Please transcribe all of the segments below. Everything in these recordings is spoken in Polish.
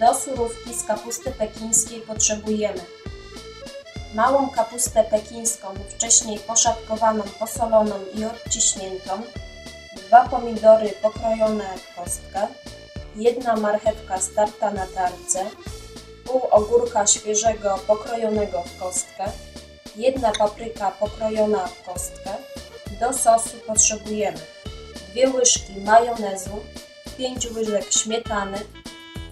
Do surówki z kapusty pekińskiej potrzebujemy małą kapustę pekińską, wcześniej poszatkowaną, posoloną i odciśniętą, dwa pomidory pokrojone w kostkę, jedna marchewka starta na tarce, pół ogórka świeżego pokrojonego w kostkę, jedna papryka pokrojona w kostkę. Do sosu potrzebujemy dwie łyżki majonezu, 5 łyżek śmietany,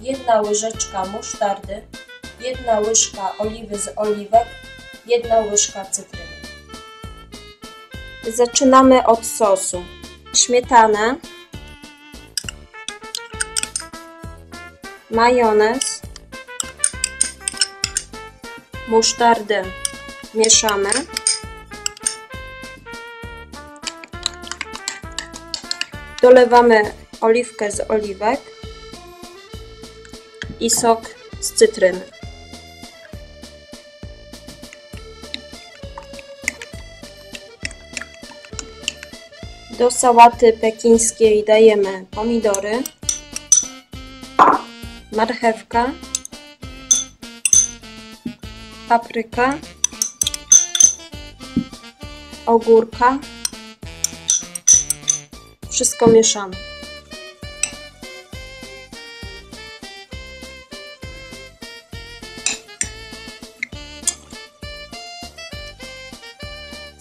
jedna łyżeczka musztardy, jedna łyżka oliwy z oliwek, jedna łyżka cytryny. Zaczynamy od sosu. Śmietanę, majonez, musztardę mieszamy. Dolewamy oliwkę z oliwek i sok z cytryny. Do sałaty pekińskiej dajemy pomidory, marchewkę, paprykę, ogórka. Wszystko mieszamy.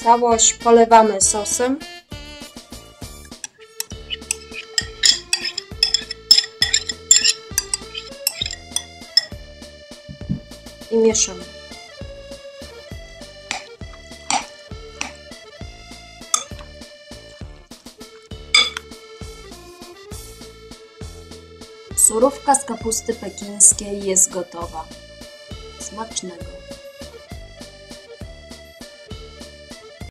Całość polewamy sosem. I mieszamy. Surówka z kapusty pekińskiej jest gotowa. Smacznego!